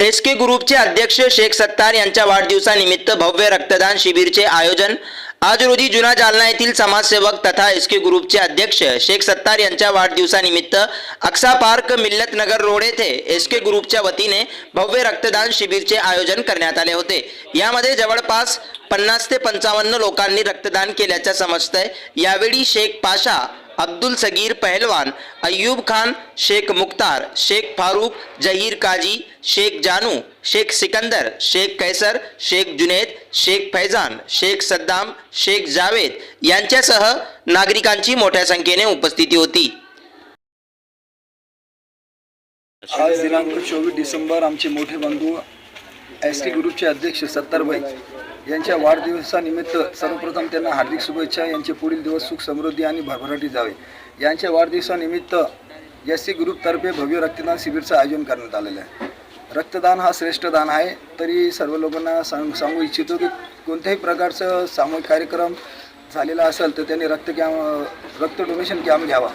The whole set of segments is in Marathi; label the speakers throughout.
Speaker 1: एस के ग्रुपचे अध्यक्ष शेख सत्तार यांच्या वाढदिवसानिमित्त भव्य रक्तदान शिबिरचे आयोजन आज रोजी जुना जालना येथील समाजसेवक तथा एस के ग्रुपचे अध्यक्ष शेख सत्तार यांच्या वाढदिवसानिमित्त अक्सा पार्क मिल्लत नगर रोड येथे एस के ग्रुपच्या वतीने भव्य रक्तदान शिबिरचे आयोजन करण्यात आले होते. यामध्ये जवळपास पन्नास ते पंचावन्न लोकांनी रक्तदान केल्याचं समजतंय. यावेळी शेख पाशा अब्दुल सगीर पहलवान अय्यूब खान शेख मुख्तार शेख फारूक जहीर काजी शेख जानू शेख सिकंदर शेख कैसर शेख जुनेद शेख फैजान शेख सद्दाम शेख जावेद यांच्यासह नागरिकांची मोठ्या संख्येने उपस्थिती होती.
Speaker 2: आज दिनांक चोवीस डिसेंबर आमचे मोठे बंधू एस टी ग्रुपचे अध्यक्ष सत्तारभाई यांच्या वाढदिवसानिमित्त सर्वप्रथम त्यांना हार्दिक शुभेच्छा यांचे पुढील दिवस सुख समृद्धी आणि भरभराटी जावे. यांच्या वाढदिवसानिमित्त एस टी ग्रुपतर्फे भव्य रक्तदान शिबिरचं आयोजन करण्यात आलेलं आहे. रक्तदान हा श्रेष्ठ दान आहे. तरी सर्व लोकांना सांग सांगू इच्छितो की कोणत्याही प्रकारचं सामूहिक कार्यक्रम झालेला असेल तर त्यांनी रक्त कॅम्प रक्त डोनेशन कॅम्प घ्यावा.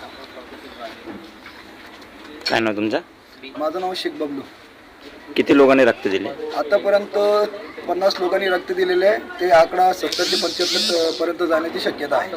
Speaker 3: काय नाव तुमचं?
Speaker 2: माझं नाव शेख बबलू.
Speaker 3: किती लोकांनी रक्त दिले?
Speaker 2: आतापर्यंत पन्नास लोकांनी रक्त दिलेले आहे. ते आकडा सत्तर ते पंच्याहत्तर पर्यंत जाण्याची शक्यता आहे.